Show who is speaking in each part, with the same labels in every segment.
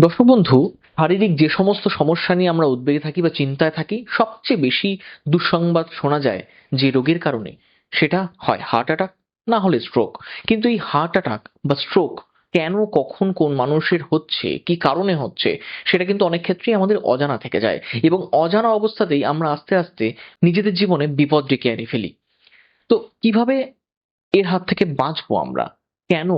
Speaker 1: দর্শক বন্ধু, শারীরিক যে সমস্ত সমস্যা নিয়ে আমরা উদ্বেগে থাকি বা চিন্তায় থাকি, সবচেয়ে বেশি দুঃসংবাদ শোনা যায় যে রোগের কারণে। সেটা হয় হার্ট অ্যাটাক না হলে স্ট্রোক কিন্তু এই হার্ট অ্যাটাক বা স্ট্রোক কেন, কখন, কোন মানুষের হচ্ছে, কি কারণে হচ্ছে, সেটা কিন্তু অনেক ক্ষেত্রেই আমাদের অজানা থেকে যায়। এবং অজানা অবস্থাতেই আমরা আস্তে আস্তে নিজেদের জীবনে বিপদ ডেকে এনে ফেলি। তো কীভাবে এর হাত থেকে বাঁচবো আমরা? কেন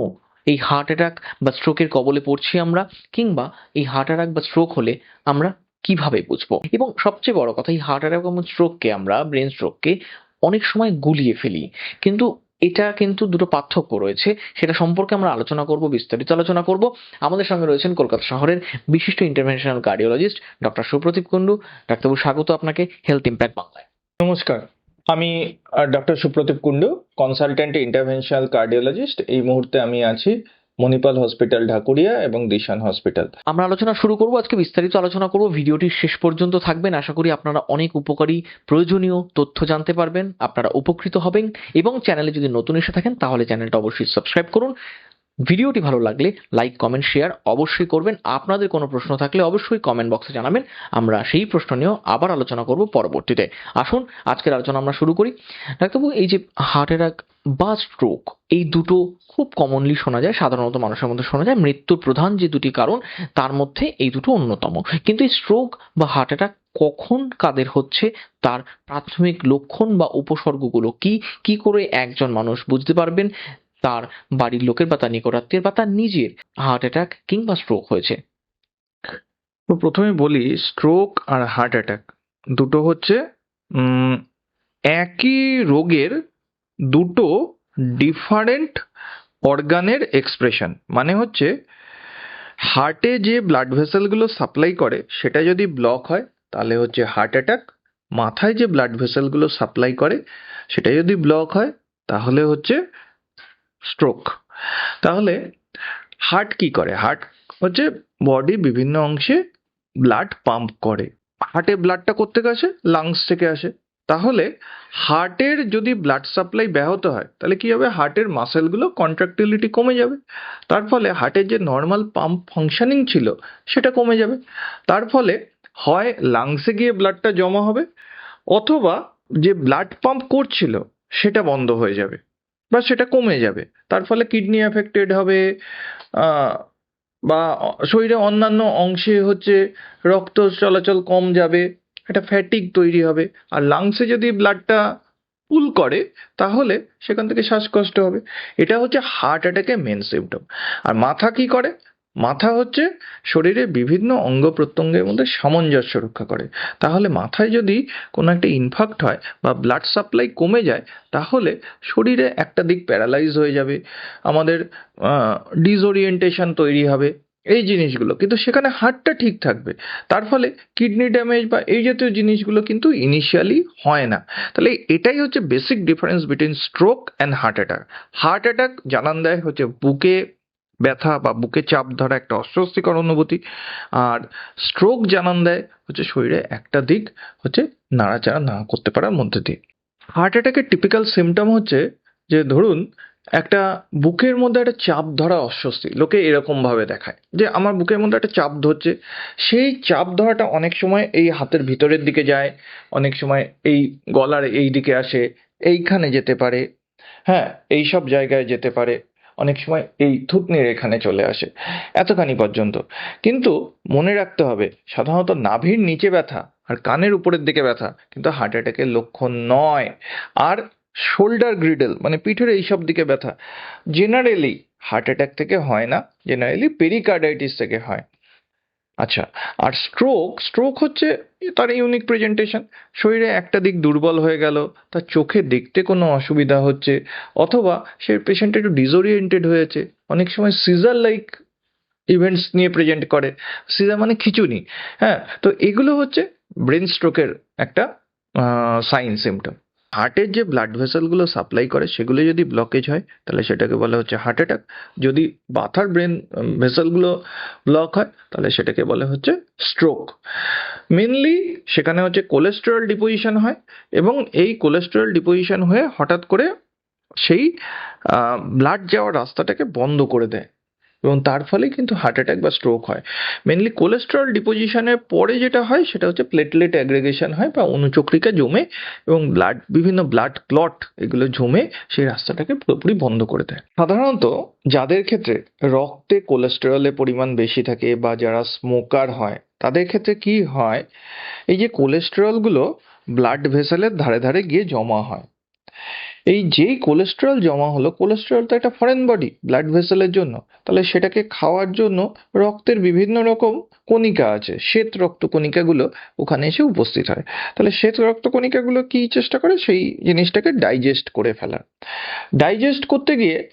Speaker 1: এই হার্ট অ্যাটাক বা স্ট্রোকের কবলে পড়ছি আমরা, কিংবা এই হার্ট অ্যাটাক বা স্ট্রোক হলে আমরা কীভাবে বুঝব? এবং সবচেয়ে বড় কথা, এই হার্ট অ্যাটাক এবং স্ট্রোককে আমরা ব্রেন স্ট্রোককে অনেক সময় গুলিয়ে ফেলি। কিন্তু এটা কিন্তু দুটো পার্থক্য রয়েছে, সেটা সম্পর্কে আমরা আলোচনা করব, বিস্তারিত আলোচনা করব। আমাদের সঙ্গে রয়েছেন কলকাতা শহরের বিশিষ্ট interventional cardiologist doctor Supradip Kundu ডাক্তারবাবু, স্বাগত আপনাকে হেলথ ইম্প্যাক্ট বাংলায়।
Speaker 2: নমস্কার। আমি doctor Supradip Kundu consultant interventional cardiologist এই মুহূর্তে আমি আছি মণিপাল হসপিটাল ঢাকুরিয়া এবং দিশান হসপিটাল
Speaker 1: আমরা আলোচনা শুরু করব, আজকে বিস্তারিত আলোচনা করব। ভিডিওটি শেষ পর্যন্ত থাকবেন। আশা করি আপনারা অনেক উপকারী, প্রয়োজনীয় তথ্য জানতে পারবেন, আপনারা উপকৃত হবেন। এবং চ্যানেলে যদি নতুন এসে থাকেন, তাহলে চ্যানেলটা অবশ্যই সাবস্ক্রাইব করুন। ভিডিওটি ভালো লাগলে লাইক কমেন্ট শেয়ার অবশ্যই করবেন। আপনাদের কোনো প্রশ্ন থাকলে অবশ্যই কমেন্ট বক্সে জানাবেন। আমরা সেই প্রশ্ন নিয়েও আবার আলোচনা করব পরবর্তীতে। আসুন, আজকের আলোচনা আমরা শুরু করি। ডাক্তারবাবু, এই যে হার্ট অ্যাটাক বা স্ট্রোক এই দুটো খুব কমনলি শোনা যায়, সাধারণত মানুষের মধ্যে শোনা যায়। মৃত্যুর প্রধান যে দুটি কারণ, তার মধ্যে এই দুটো অন্যতম। কিন্তু এই স্ট্রোক বা হার্ট অ্যাটাক কখন কাদের হচ্ছে? তার প্রাথমিক লক্ষণ বা উপসর্গগুলো কি? কি করে একজন মানুষ বুঝতে পারবেন? তার বাড়ির লোকের বা তার নিকটাত্মীয়ের বা তার নিজের হার্ট অ্যাটাক কিংবা স্ট্রোক হয়েছে।
Speaker 2: তো প্রথমে বলি স্ট্রোক আর হার্ট অ্যাটাক দুটো হচ্ছে একই রোগের দুটো ডিফারেন্ট অর্গানের এক্সপ্রেশন মানে হচ্ছে হার্টে যে ব্লাড ভেসেলগুলো সাপ্লাই করে, সেটা যদি ব্লক হয়, তাহলে হচ্ছে হার্ট অ্যাটাক মাথায় যে ব্লাড ভেসেলগুলো সাপ্লাই করে, সেটা যদি ব্লক হয়, তাহলে হচ্ছে স্ট্রোক তাহলে হার্ট কি করে? হার্ট হচ্ছে বডি বিভিন্ন অংশে ব্লাড পাম্প করে। হার্টে ব্লাডটা করতে আসে? লাংস থেকে আসে। তাহলে হার্টের যদি ব্লাড সাপ্লাই ব্যাহত হয়, তাহলে কি হবে? হার্টের মাসেলগুলো কন্ট্রাক্টিলিটি কমে যাবে। তার ফলে হার্টের যে নর্মাল পাম্প ফাংশনিং ছিল, সেটা কমে যাবে। তার ফলে হয় লাংসে গিয়ে ব্লাডটা জমা হবে, অথবা যে ব্লাড পাম্প করছিল, সেটা বন্ধ হয়ে যাবে। বা সেটা কমে যাবে। তার ফলে কিডনি অ্যাফেক্টেড হবে বা শরীরে অন্যান্য অংশে হচ্ছে রক্ত চলাচল কম যাবে, একটা ফ্যাটিক তৈরি হবে। আর লাংসে যদি ব্লাডটা পুল করে, তাহলে সেখান থেকে শ্বাসকষ্ট হবে। এটা হচ্ছে হার্ট অ্যাটাকের মেন সিমটম আর মাথা কি করে? মাথা হচ্ছে শরীরে বিভিন্ন অঙ্গ প্রত্যঙ্গের মধ্যে সামঞ্জস্য রক্ষা করে। তাহলে মাথায় যদি কোনো একটা ইনফাক্ট হয় বা ব্লাড সাপ্লাই কমে যায়, তাহলে শরীরে একটা দিক প্যারালাইজ হয়ে যাবে, আমাদের ডিসওরিয়েন্টেশন তৈরি হবে, এই জিনিসগুলো। কিন্তু সেখানে হার্টটা ঠিক থাকবে। তার ফলে কিডনি ড্যামেজ বা এই জাতীয় জিনিসগুলো কিন্তু ইনিশিয়ালি হয় না। তাহলে এটাই হচ্ছে basic difference between stroke and heart attack heart attack জানান দেয় হচ্ছে বুকে ব্যথা বা বুকে চাপ ধরা একটা অস্বস্তিকর অনুভূতি। আর স্ট্রোক জানান দেয় হচ্ছে শরীরে একটা দিক হচ্ছে নাড়াচাড়া না করতে পারার মধ্যে দিয়ে। হার্ট অ্যাটাকের টিপিক্যাল সিমটম হচ্ছে যে ধরুন একটা বুকের মধ্যে একটা চাপ ধরা অস্বস্তি, লোকে এরকম ভাবে দেখায় যে আমার বুকের মধ্যে একটা চাপ ধরছে। সেই চাপ ধরাটা অনেক সময় এই হাতের ভিতরের দিকে যায়, অনেক সময় এই গলার এই দিকে আসে, এইখানে যেতে পারে হ্যাঁ এই সব জায়গায় যেতে পারে। অনেক সময় এই থুতনির এখানে চলে আসে, এতখানি পর্যন্ত। কিন্তু মনে রাখতে হবে, সাধারণত নাভির নিচে ব্যথা আর কানের উপরের দিকে ব্যথা কিন্তু হার্ট অ্যাটাকের লক্ষণ নয়। আর শোল্ডার গ্রিডেল মানে পিঠের এইসব দিকে ব্যথা জেনারেলি হার্ট অ্যাটাক থেকে হয় না জেনারেলি পেরিকার্ডাইটিস থেকে হয়। আচ্ছা আর স্ট্রোক স্ট্রোক হচ্ছে তার ইউনিক প্রেজেন্টেশন শরীরে একটা দিক দুর্বল হয়ে গেল, তার চোখে দেখতে কোনো অসুবিধা হচ্ছে, অথবা সে পেশেন্ট একটু ডিসওরিয়েন্টেড হয়েছে। অনেক সময় সিজার লাইক ইভেন্টস নিয়ে প্রেজেন্ট করে। সিজার মানে খিচুনি। হ্যাঁ তো এগুলো হচ্ছে ব্রেন স্ট্রোকের একটা সাইন সিমটম হার্টের যে ব্লাড ভেসেলগুলো সাপ্লাই করে, সেগুলো যদি ব্লকেজ হয়, তাহলে সেটাকে বলা হচ্ছে হার্ট অ্যাটাক যদি মাথার ব্রেন ভেসেলগুলো ব্লক হয়, তাহলে সেটাকে বলা হচ্ছে স্ট্রোক মেনলি সেখানে হচ্ছে কোলেস্টেরল ডিপোজিশন হয় এবং এই কোলেস্টেরল ডিপোজিশন হয়ে হঠাৎ করে সেই ব্লাড যাওয়ার রাস্তাটাকে বন্ধ করে দেয়। এবং তার ফলেই কিন্তু হার্ট অ্যাটাক বা স্ট্রোক হয়। মেনলি কোলেস্টেরল ডিপোজিশনের পরে যেটা হয়, সেটা হচ্ছে প্লেটলেট অ্যাগ্রেগেশন হয় বা অনুচক্রিকা জমে এবং ব্লাড বিভিন্ন ব্লাড ক্লট এগুলো জমে সেই রাস্তাটাকে পুরোপুরি বন্ধ করে দেয়। সাধারণত যাদের ক্ষেত্রে রক্তে কোলেস্টেরলের পরিমাণ বেশি থাকে বা যারা স্মোকার হয়, তাদের ক্ষেত্রে কি হয়, এই যে কোলেস্টেরলগুলো ব্লাড ভেসেলের ধারে ধারে গিয়ে জমা হয়। এই যেই কোলেস্টেরল জমা হলো কোলেস্টেরল তো একটা ফরেন বডি ব্লাড ভেসেলের জন্য। তাহলে সেটাকে খাওয়ার জন্য রক্তের বিভিন্ন রকম কণিকা আছে, শ্বেত রক্ত কণিকাগুলো ওখানে এসে উপস্থিত হয়। তাহলে শ্বেত রক্ত কণিকাগুলো কি চেষ্টা করে? সেই জিনিসটাকে ডাইজেস্ট করে ফেলার ডাইজেস্ট করতে গিয়ে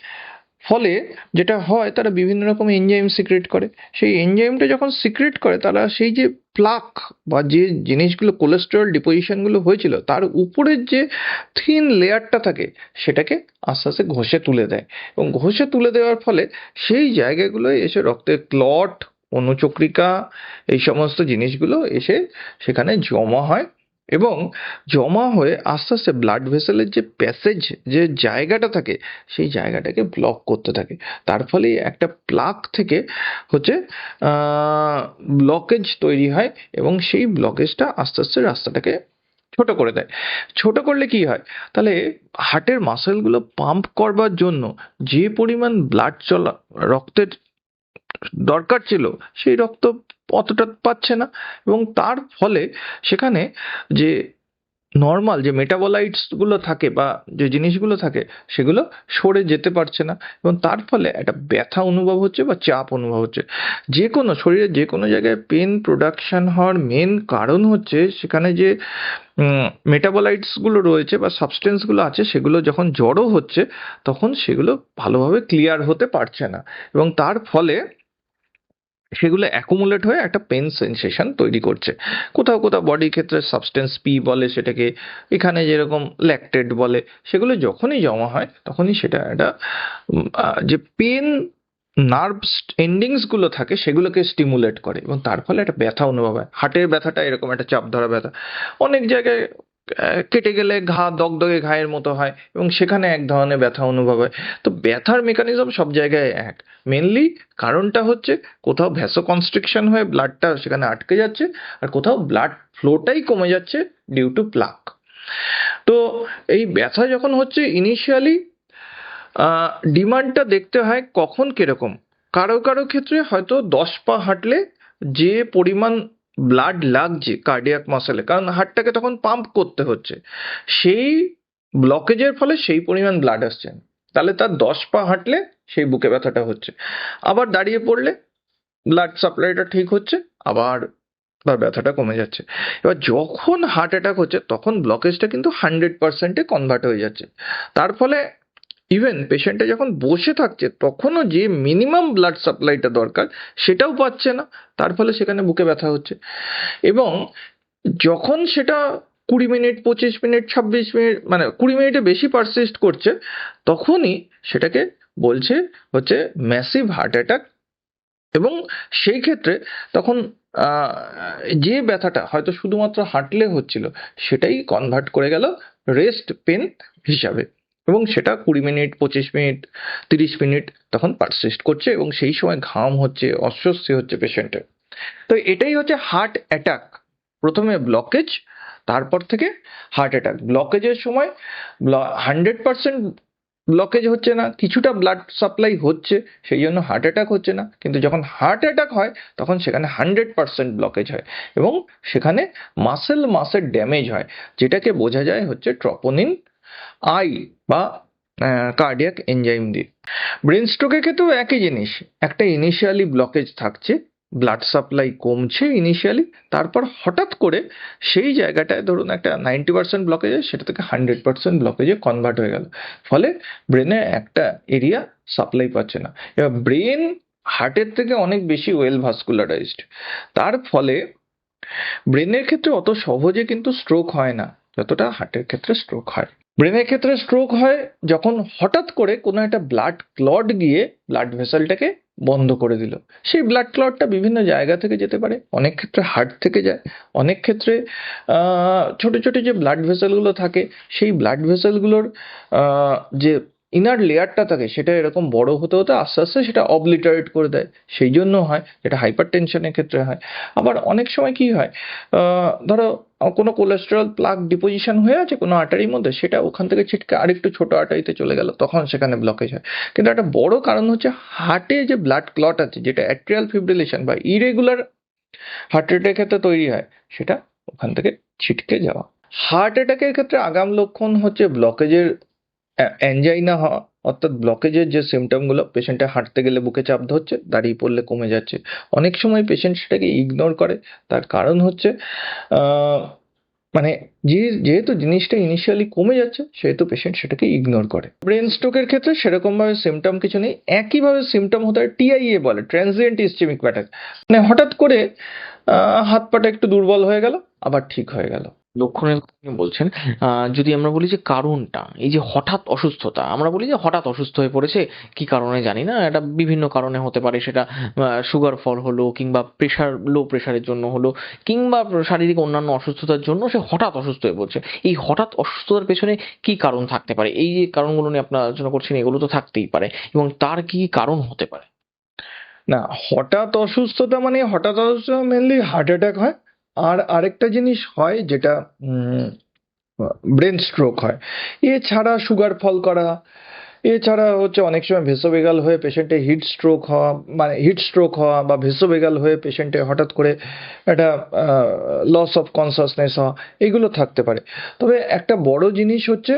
Speaker 2: ফলে যেটা হয়, তারা বিভিন্ন রকম এনজাইম সিক্রেট করে। সেই এনজাইমটা যখন সিক্রেট করে, তারা সেই যে প্লাক বা যে জিনিসগুলো কোলেস্টেরল ডিপোজিশনগুলো হয়েছিল, তার উপরের যে থিন লেয়ারটা থাকে, সেটাকে আস্তে আস্তে ঘষে তুলে দেয়। এবং ঘষে তুলে দেওয়ার ফলে সেই জায়গাগুলোয় এসে রক্তের ক্লট অনুচক্রিকা, এই সমস্ত জিনিসগুলো এসে সেখানে জমা হয়। এবং জমা হয়ে আস্তে আস্তে ব্লাড ভেসেলের যে প্যাসেজ যে জায়গাটা থাকে, সেই জায়গাটাকে ব্লক করতে থাকে। তার ফলে একটা প্লাক থেকে হচ্ছে ব্লকেজ তৈরি হয় এবং সেই ব্লকেজটা আস্তে আস্তে রাস্তাটাকে ছোট করে দেয়। ছোট করলে কি হয়? তাহলে হার্টের মাসেলগুলো পাম্প করবার জন্য যে পরিমাণ ব্লাড চলা, রক্তের দরকার ছিল, সেই রক্ত অতটা পাচ্ছে না এবং তার ফলে সেখানে যে নর্মাল যে মেটাবলাইটসগুলো থাকে বা যে জিনিসগুলো থাকে, সেগুলো সরে যেতে পারছে না এবং তার ফলে একটা ব্যথা অনুভব হচ্ছে বা চাপ অনুভব হচ্ছে। যে কোনো শরীরের যে কোনো জায়গায় পেন প্রোডাকশন হওয়ার মেন কারণ হচ্ছে সেখানে যে মেটাবলাইটসগুলো রয়েছে বা সাবস্টেন্সগুলো আছে, সেগুলো যখন জড়ো হচ্ছে, তখন সেগুলো ভালোভাবে ক্লিয়ার হতে পারছে না এবং তার ফলে সেগুলো অ্যাকুমুলেট হয়ে একটা পেন সেন্সেশন তৈরি করছে। কোথাও কোথাও বডির ক্ষেত্রে সাবস্টেন্স পি বলে সেটাকে, এখানে যেরকম ল্যাকটেড বলে, সেগুলো যখনই জমা হয়, তখনই সেটা একটা যে পেন নার্ভস এন্ডিংসগুলো থাকে, সেগুলোকে স্টিমুলেট করে এবং তার ফলে একটা ব্যথা অনুভব হয়। হার্টের ব্যথাটা এরকম একটা চাপ ধরা ব্যথা। অনেক জায়গায় কেটে গেলে ঘা দগদগে ঘায়ের মতো হয় এবং সেখানে এক ধরনের ব্যথা অনুভব হয়। তো ব্যথার মেকানিজম সব জায়গায় এক। মেনলি কারণটা হচ্ছে কোথাও ভ্যাসো কনস্ট্রিকশন হয়ে ব্লাডটা সেখানে আটকে যাচ্ছে আর কোথাও ব্লাড ফ্লোটাই কমে যাচ্ছে ডিউ টু প্লাক তো এই ব্যথা যখন হচ্ছে ইনিশিয়ালি ডিমান্ডটা দেখতে হয় কখন কীরকম? কারও কারও ক্ষেত্রে হয়তো দশ পা হাঁটলে যে পরিমাণ ব্লাড লাগছে কার্ডিয়াক মাসেলে কারণ হার্টটাকে তখন পাম্প করতে হচ্ছে। সেই ব্লকেজের ফলে সেই পরিমাণ ব্লাড আসছে। তাহলে তার দশ পা হাঁটলে সেই বুকে ব্যথাটা হচ্ছে। আবার দাঁড়িয়ে পড়লে ব্লাড সাপ্লাইটা ঠিক হচ্ছে, আবার তার ব্যথাটা কমে যাচ্ছে। এবার যখন হার্ট অ্যাটাক হচ্ছে, তখন ব্লকেজটা কিন্তু হান্ড্রেড পার্সেন্টে কনভার্ট হয়ে যাচ্ছে। তার ফলে ইভেন পেশেন্টটা যখন বসে থাকছে, তখনও যে মিনিমাম ব্লাড সাপ্লাইটা দরকার, সেটাও পাচ্ছে না। তার ফলে সেখানে বুকে ব্যথা হচ্ছে। এবং যখন সেটা কুড়ি মিনিট, পঁচিশ মিনিট, ছাব্বিশ মিনিট মানে কুড়ি মিনিটে বেশি পারসিস্ট করছে, তখনই সেটাকে বলছে হচ্ছে ম্যাসিভ হার্ট অ্যাটাক এবং সেই ক্ষেত্রে তখন যে ব্যথাটা হয়তো শুধুমাত্র হাঁটলে হচ্ছিল, সেটাই কনভার্ট করে গেল রেস্ট পেন হিসাবে। এবং সেটা কুড়ি মিনিট, পঁচিশ মিনিট, তিরিশ মিনিট তখন পারসিস্ট করছে এবং সেই সময় ঘাম হচ্ছে, অস্বস্তি হচ্ছে পেশেন্টের তো এটাই হচ্ছে হার্ট অ্যাটাক প্রথমে ব্লকেজ তারপর থেকে হার্ট অ্যাটাক ব্লকেজের সময় হান্ড্রেড পার্সেন্ট ব্লকেজ হচ্ছে না, কিছুটা ব্লাড সাপ্লাই হচ্ছে, সেই জন্য হার্ট অ্যাটাক হচ্ছে না। কিন্তু যখন হার্ট অ্যাটাক হয়, তখন সেখানে হান্ড্রেড পার্সেন্ট ব্লকেজ হয় এবং সেখানে মাসেল মাসের ড্যামেজ হয়, যেটাকে বোঝা যায় হচ্ছে ট্রপোনিন আই বা কার্ডিয়াক এনজাইম দিয়ে। ব্রেন স্ট্রোকের ক্ষেত্রেও একই জিনিস। একটা ইনিশিয়ালি ব্লকেজ থাকছে ব্লাড সাপ্লাই কমছে ইনিশিয়ালি তারপর হঠাৎ করে সেই জায়গাটায় ধরুন একটা নাইনটি পার্সেন্ট ব্লকেজে সেটা থেকে হান্ড্রেড পার্সেন্ট ব্লকেজে কনভার্ট হয়ে গেল। ফলে ব্রেনে একটা এরিয়া সাপ্লাই পাচ্ছে না। এবার ব্রেন হার্টের থেকে অনেক বেশি ওয়েল ভাস্কুলারাইজড তার ফলে ব্রেনের ক্ষেত্রে অত সহজে কিন্তু স্ট্রোক হয় না। যতটা হার্টের ক্ষেত্রে স্ট্রোক হয়। ব্রেনের ক্ষেত্রে স্ট্রোক হয় যখন হঠাৎ করে কোনো একটা ব্লাড ক্লট গিয়ে ব্লাড ভেসেলটাকে বন্ধ করে দিল। সেই ব্লাড ক্লটটা বিভিন্ন জায়গা থেকে যেতে পারে, অনেক ক্ষেত্রে হার্ট থেকে যায়, অনেক ক্ষেত্রে ছোট ছোট যে ব্লাড ভেসেলগুলো থাকে, সেই ব্লাড ভেসেলগুলোর যে ইনার লেয়ারটা থাকে, সেটা এরকম বড় হতে হতে আস্তে আস্তে সেটা অবলিটারেট করে দেয়। সেই জন্য হয়, যেটা হাইপার টেনশনের ক্ষেত্রে হয়। আবার অনেক সময় কি হয় ধরো কোনো কোলেস্টেরল প্লাক ডিপোজিশন হয়ে আছে কোনো আর্টারির মধ্যে, সেটা ওখান থেকে ছিটকে আরেকটু ছোট আর্টারিতে চলে গেল, তখন সেখানে ব্লকেজ হয়। কিন্তু একটা বড় কারণ হচ্ছে হার্টে যে ব্লাড ক্লট আছে, যেটা অ্যাট্রিয়াল ফিব্রিলেশন বা ইরেগুলার হার্ট রেটের ক্ষেত্রে তৈরি হয়, সেটা ওখান থেকে ছিটকে যাওয়া। হার্ট অ্যাটাকের ক্ষেত্রে আগাম লক্ষণ হচ্ছে ব্লকেজের অ্যাঞ্জাইনা হওয়া অর্থাৎ ব্লকেজের যে সিমটমগুলো পেশেন্টে হাঁটতে গেলে বুকে চাপ ধরছে, দাঁড়িয়ে পড়লে কমে যাচ্ছে। অনেক সময় পেশেন্ট সেটাকে ইগনোর করে। তার কারণ হচ্ছে মানে যে, যেহেতু জিনিসটা ইনিশিয়ালি কমে যাচ্ছে, সেহেতু পেশেন্ট সেটাকে ইগনোর করে। ব্রেন স্ট্রোকের ক্ষেত্রে সেরকমভাবে সিমটম কিছু নেই। একইভাবে সিমটম হতে হয় টিআইএ বলে ট্রানজিয়েন্ট ইস্টেমিক প্যাটার্ন মানে হঠাৎ করে হাত পাটা একটু দুর্বল হয়ে গেল, আবার ঠিক হয়ে গেল।
Speaker 1: লক্ষণের বলছেন যদি আমরা বলি যে কারণটা, এই যে হঠাৎ অসুস্থতা, আমরা বলি যে হঠাৎ অসুস্থ হয়ে পড়েছে, কি কারণে জানি না, এটা বিভিন্ন কারণে হতে পারে, সেটা সুগার ফল হলো, কিংবা প্রেশার লো প্রেশারের জন্য হলো, কিংবা শারীরিক অন্যান্য অসুস্থতার জন্য সে হঠাৎ অসুস্থ হয়ে পড়ছে। এই হঠাৎ অসুস্থতার পেছনে কি কারণ থাকতে পারে? এই যে কারণগুলো নিয়ে আপনার আলোচনা করছেন, এগুলো তো থাকতেই পারে, এবং তার কি কারণ হতে পারে?
Speaker 2: না, হঠাৎ অসুস্থতা মানে হঠাৎ অসুস্থতা মেনলি হার্ট অ্যাটাক হয় আর আরেকটা জিনিস হয় যেটা ব্রেন স্ট্রোক হয়। এছাড়া সুগার ফল করা, এছাড়া হচ্ছে অনেক সময় ভেসোভেগাল হয়ে পেশেন্টে হিট স্ট্রোক হওয়া মানে হিট স্ট্রোক হওয়া বা ভেসোভেগাল হয়ে পেশেন্টে হঠাৎ করে একটা লস অফ কনসাসনেস হওয়া, এগুলো থাকতে পারে। তবে একটা বড় জিনিস হচ্ছে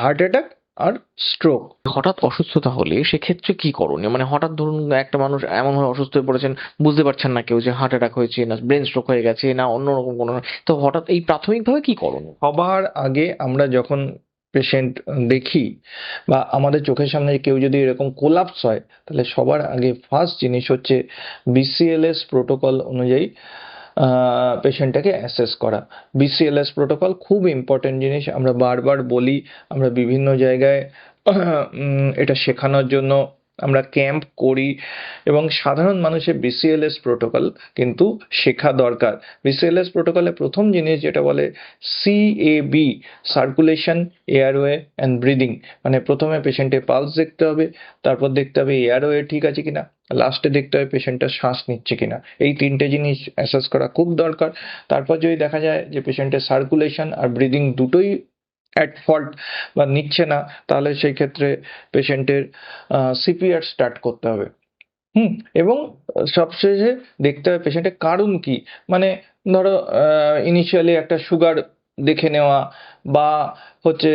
Speaker 2: হার্ট অ্যাটাক আর স্ট্রোক
Speaker 1: হঠাৎ অসুস্থতা হলে সেক্ষেত্রে কি করণীয়? মানে হঠাৎ ধরুন একটা মানুষ এমন ভাবে অসুস্থ হয়ে পড়েছেন বুঝতে পারছেন না কেউ যে হার্ট অ্যাটাক হয়েছে না ব্রেন স্ট্রোক হয়ে গেছে না অন্যরকম কোনো তো হঠাৎ এই প্রাথমিকভাবে কি করণীয়?
Speaker 2: সবার আগে আমরা যখন পেশেন্ট দেখি বা আমাদের চোখের সামনে কেউ যদি এরকম কোলাপস হয় তাহলে সবার আগে ফার্স্ট জিনিস হচ্ছে বিসিএলএস প্রোটোকল অনুযায়ী পেশেন্টটাকে অ্যাসেস করা। বিসিএলএস প্রোটোকল খুব ইম্পর্টেন্ট জিনিস। আমরা বারবার বলি, আমরা বিভিন্ন জায়গায় এটা শেখানোর জন্য আমরা ক্যাম্প করি এবং সাধারণ মানুষের বিসিএলএস প্রোটোকল কিন্তু শেখা দরকার। বিসিএলএস প্রোটোকলে প্রথম জিনিস যেটা বলে CAB circulation airway and breathing মানে প্রথমে পেশেন্টের পালস দেখতে হবে, তারপর দেখতে হবে এয়ারওয়ে ঠিক আছে কিনা লাস্টে দেখতে হবে পেশেন্টটা শ্বাস নিচ্ছে কিনা। এই তিনটে জিনিস অ্যাসেস করা খুব দরকার। তারপর যদি দেখা যায় যে পেশেন্টের সার্কুলেশন আর ব্রিদিং দুটোই অ্যাট ফল্ট বা নিচ্ছে না, তাহলে সেই ক্ষেত্রে পেশেন্টের সিপিআর স্টার্ট করতে হবে। হুম, এবং সবশেষে দেখতে হবে পেশেন্টের কারণ কি? মানে ধরো ইনিশিয়ালি একটা সুগার দেখে নেওয়া বা হচ্ছে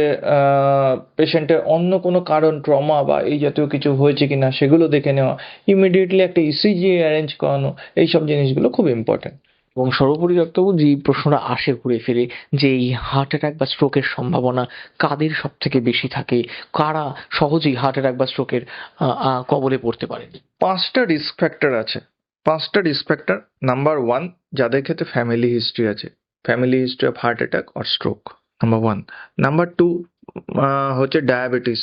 Speaker 2: পেশেন্টের অন্য কোনো কারণ ট্রমা বা এই জাতীয় কিছু হয়েছে কিনা সেগুলো দেখে নেওয়া ইমিডিয়েটলি একটা ইসিজি অ্যারেঞ্জ করানো, এইসব জিনিসগুলো খুব ইম্পর্টেন্ট
Speaker 1: এবং সর্বোপরি ডাক্তারবাবু যে প্রশ্নটা আসে ঘুরে ফিরে, যে এই হার্ট অ্যাটাক বা স্ট্রোকের সম্ভাবনা কাদের সব থেকে বেশি থাকে? কারা সহজেই হার্ট অ্যাটাক বা স্ট্রোকের কবলে পড়তে পারে?
Speaker 2: পাঁচটা রিস্ক ফ্যাক্টর আছে। পাঁচটা রিস্ক ফ্যাক্টর নাম্বার ওয়ান যাদের ক্ষেত্রে ফ্যামিলি হিস্ট্রি আছে। Family history of heart attack or stroke number one number two হচ্ছে diabetes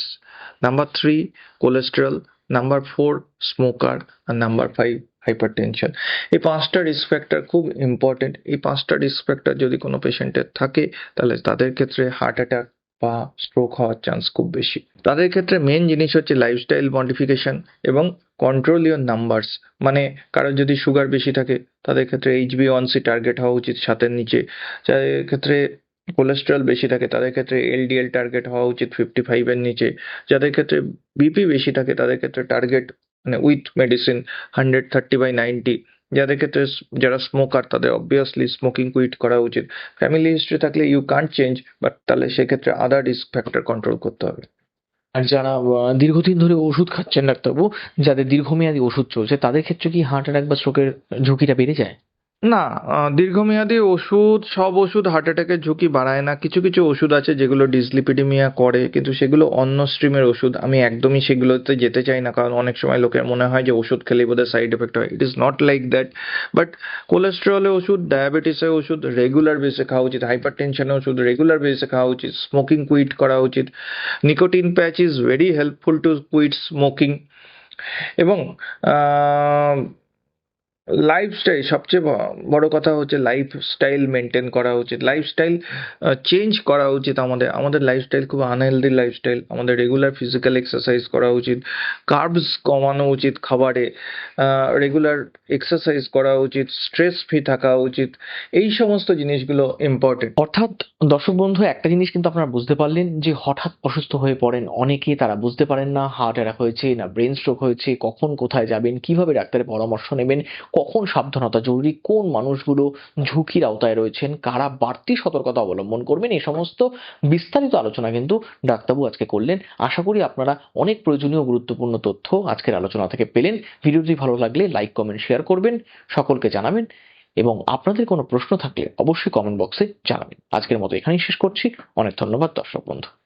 Speaker 2: number three cholesterol number four smoker আর নাম্বার ফাইভ হাইপার টেনশন এই পাঁচটা রিস্ক ফ্যাক্টর খুব important এই পাঁচটা risk factor যদি কোনো পেশেন্টের থাকে, তাহলে তাদের ক্ষেত্রে হার্ট অ্যাটাক বা স্ট্রোক হওয়ার চান্স খুব বেশি। তাদের ক্ষেত্রে মেন জিনিস হচ্ছে লাইফস্টাইল মডিফিকেশন এবং কন্ট্রোল ইউর নাম্বারস মানে কারোর যদি সুগার বেশি থাকে, তাদের ক্ষেত্রে এইচবি ওয়ানসি টার্গেট হওয়া উচিত সাতের নিচে। যাদের ক্ষেত্রে কোলেস্টেরল বেশি থাকে, তাদের ক্ষেত্রে এলডিএল টার্গেট হওয়া উচিত ফিফটি ফাইভের নিচে। যাদের ক্ষেত্রে বিপি বেশি থাকে, তাদের ক্ষেত্রে টার্গেট মানে with medicine hundred thirty by ninety যাদের ক্ষেত্রে যারা স্মোকার তাদের অবভিয়াসলি স্মোকিং কুইট করা উচিত। ফ্যামিলি হিস্ট্রি থাকলে ইউ কান্ট চেঞ্জ বাট তাহলে সেক্ষেত্রে আদার রিস্ক ফ্যাক্টর কন্ট্রোল করতে হবে।
Speaker 1: আর যারা দীর্ঘদিন ধরে ওষুধ খাচ্ছেন ডাক্তারবাবু, যাদের দীর্ঘমেয়াদী ওষুধ চলছে, তাদের ক্ষেত্রে কি হার্ট অ্যাটাক বা স্ট্রোকের ঝুঁকিটা বেড়ে যায়?
Speaker 2: না আহ, দীর্ঘমেয়াদী ওষুধ সব ওষুধ হার্ট অ্যাটাকের ঝুঁকি বাড়ায় না। কিছু কিছু ওষুধ আছে যেগুলো ডিসলিপিডিমিয়া করে কিন্তু সেগুলো অন্য স্ট্রিমের ওষুধ। আমি একদমই সেগুলোতে যেতে চাই না কারণ অনেক সময় লোকের মনে হয় যে ওষুধ খেলেই বোধহয় সাইড এফেক্ট হয়। It is not like that but কোলেস্টেরলের ওষুধ ডায়াবেটিসের ওষুধ রেগুলার বেসে খাওয়া উচিত হাইপার টেনশনের ওষুধ রেগুলার বেসে খাওয়া উচিত স্মোকিং কুইট করা উচিত। Nicotine patch is very helpful to quit smoking এবং লাইফস্টাইল সবচেয়ে বড় কথা হচ্ছে লাইফস্টাইল মেনটেন করা উচিত। লাইফস্টাইল চেঞ্জ করা উচিত আমাদের। আমাদের লাইফস্টাইল খুব আনহেলদি লাইফস্টাইল আমাদের রেগুলার ফিজিক্যাল এক্সারসাইজ করা উচিত। কার্বস কমানো উচিত খাবারে। রেগুলার এক্সারসাইজ করা উচিত। স্ট্রেস ফ্রি থাকা উচিত। এই সমস্ত জিনিসগুলো ইম্পর্টেন্ট
Speaker 1: অর্থাৎ দর্শক বন্ধু, একটা জিনিস কিন্তু আপনারা বুঝতে পারলেন যে হঠাৎ অসুস্থ হয়ে পড়েন। অনেকে তারা বুঝতে পারেন না হার্ট অ্যাটাক হয়েছে না ব্রেন স্ট্রোক হয়েছে, কখন কোথায় যাবেন, কীভাবে ডাক্তারের পরামর্শ নেবেন কখন সাবধানতা জরুরি? কোন মানুষগুলো ঝুঁকির আওতায় রয়েছেন? কারা বাড়তি সতর্কতা অবলম্বন করবেন? এই সমস্ত বিস্তারিত আলোচনা কিন্তু ডাক্তারবাবু আজকে করলেন। আশা করি আপনারা অনেক প্রয়োজনীয় গুরুত্বপূর্ণ তথ্য আজকের আলোচনা থেকে পেলেন। ভিডিওটি ভালো লাগলে লাইক, কমেন্ট, শেয়ার করবেন, সকলকে জানাবেন এবং আপনাদের কোনো প্রশ্ন থাকলে অবশ্যই কমেন্ট বক্সে জানাবেন। আজকের মতো এখানেই শেষ করছি। অনেক ধন্যবাদ দর্শক বন্ধু।